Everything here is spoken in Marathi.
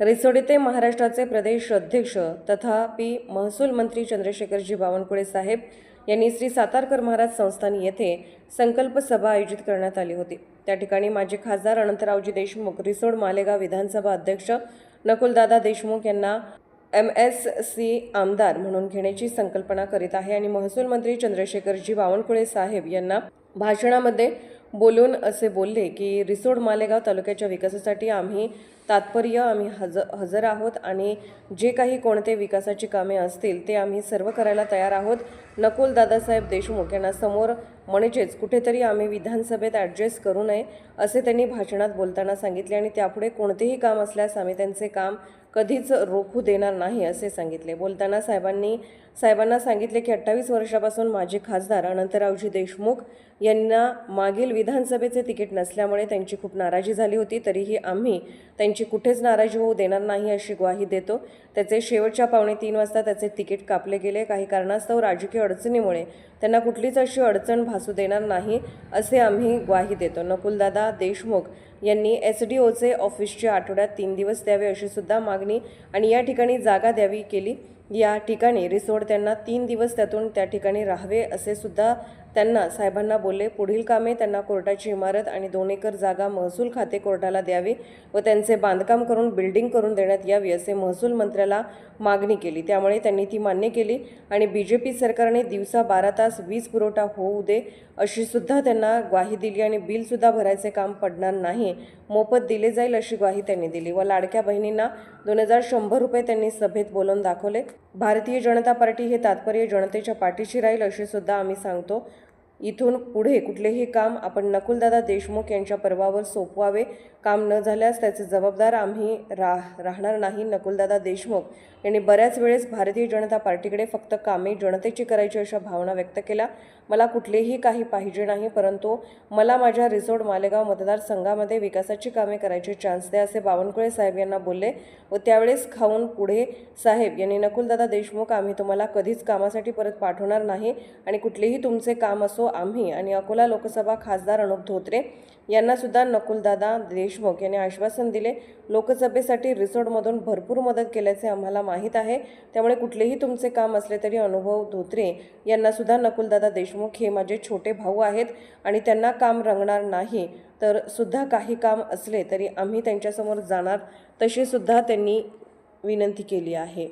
रिसोड येथे महाराष्ट्राचे प्रदेश अध्यक्ष तथापि महसूल मंत्री चंद्रशेखरजी बावनकुळे साहेब यांनी श्री सातारकर महाराज संस्थान येथे संकल्प सभा आयोजित करण्यात आली होती. त्या ठिकाणी माजी खासदार अनंतरावजी देशमुख रिसोड मालेगाव विधानसभा अध्यक्ष नकुलदादा देशमुख यांना एम एस सी आमदार म्हणून घेण्याची संकल्पना करीत आहे आणि महसूल मंत्री चंद्रशेखरजी बावनकुळे साहेब यांना भाषणामध्ये बोलून असे बोलले की रिसोड मालेगाव तालुक्याच्या विकासासाठी आम्ही तात्पर्य आम्ही हज हजर आहोत आणि जे काही कोणते विकासाची कामे असतील ते आम्ही सर्व करायला तयार आहोत. नकुल दादासाहेब देशमुख यांना समोर म्हणजेच कुठेतरी आम्ही विधानसभेत ॲडजस्ट करू नये असे त्यांनी भाषणात बोलताना सांगितले आणि त्यापुढे कोणतेही काम असल्यास आम्ही त्यांचे काम कधीच रोखू देणार नाही असे सांगितले. बोलताना साहेबांनी साहेबांना सांगितले की अठ्ठावीस वर्षापासून माजी खासदार अनंतरावजी देशमुख यांना मागील विधानसभेचे तिकीट नसल्यामुळे त्यांची खूप नाराजी झाली होती. तरीही आम्ही त्यांची कुठेच नाराजी होऊ देणार नाही अशी ग्वाही देतो. त्याचे शेवटच्या पावणे तीन वाजता त्याचे तिकीट कापले गेले. काही कारणास्तव राजकीय अडचणीमुळे त्यांना कुठलीच अशी अडचण भासू देणार नाही असे आम्ही ग्वाही देतो. नकुलदादा देशमुख यांनी एस डी ओचे ऑफिसचे आठवड्यात तीन दिवस द्यावे अशी सुद्धा मागणी आणि या ठिकाणी जागा द्यावी केली. या ठिकाणी रिसोड त्यांना तीन दिवस त्यातून त्या ठिकाणी राहावे असे सुद्धा त्यांना साहेबांना बोलले. पुढील कामे त्यांना कोर्टाची इमारत आणि दोन एकर जागा महसूल खाते कोर्टाला द्यावी व त्यांचे बांधकाम करून बिल्डिंग करून देण्यात यावी असे महसूल मंत्र्याला मागणी केली. त्यामुळे त्यांनी ती मान्य केली आणि बी जे पी सरकारने दिवसा बारा तास वीज पुरवठा होऊ दे अशी सुद्धा त्यांना ग्वाही दिली आणि बिलसुद्धा भरायचे काम पडणार नाही मोफत दिले जाईल अशी ग्वाही त्यांनी दिली व लाडक्या बहिणींना दोन हजार शंभर रुपये त्यांनी सभेत बोलून दाखवले. भारतीय जनता पार्टी हे तात्पर्य जनतेच्या पाठीशी राहील असे सुद्धा आम्ही सांगतो. इथून पुढे कुठलेही काम आपण नकुलदादा देशमुख यांच्या पर्वावर सोपवावे. काम न झाल्यास त्याचे जबाबदार आम्ही रा राहणार नाही नकुलदादा देशमुख. यांनी बऱ्याच वेळेस भारतीय जनता पार्टीकडे फक्त कामे जनतेची करायची अशा भावना व्यक्त केल्या. मला कुठलेही काही पाहिजे नाही परंतु मला माझ्या रिसोड मालेगाव मतदारसंघामध्ये विकासाची कामे करायचे चान्स द्या असे बावनकुळे साहेब यांना बोलले. व त्यावेळेस खाऊन पुढे साहेब यांनी नकुलदादा देशमुख आम्ही तुम्हाला कधीच कामासाठी परत पाठवणार नाही आणि कुठलेही तुमचे काम असो आम्ही आणि अकोला लोकसभा खासदार अनुप धोत्रे यांनासुद्धा नकुलदादा देशमुख यांनी आश्वासन दिले. लोकसभेसाठी रिसोर्टमधून भरपूर मदत केल्याचे आम्हाला माहीत आहे. त्यामुळे कुठलेही तुमचे काम असले तरी अनुभव धोत्रे यांनासुद्धा नकुलदादा देशमुख हे माझे छोटे भाऊ आहेत आणि त्यांना काम रंगणार नाही तर सुद्धा काही काम असले तरी आम्ही त्यांच्यासमोर जाणार तशीसुद्धा त्यांनी विनंती केली आहे.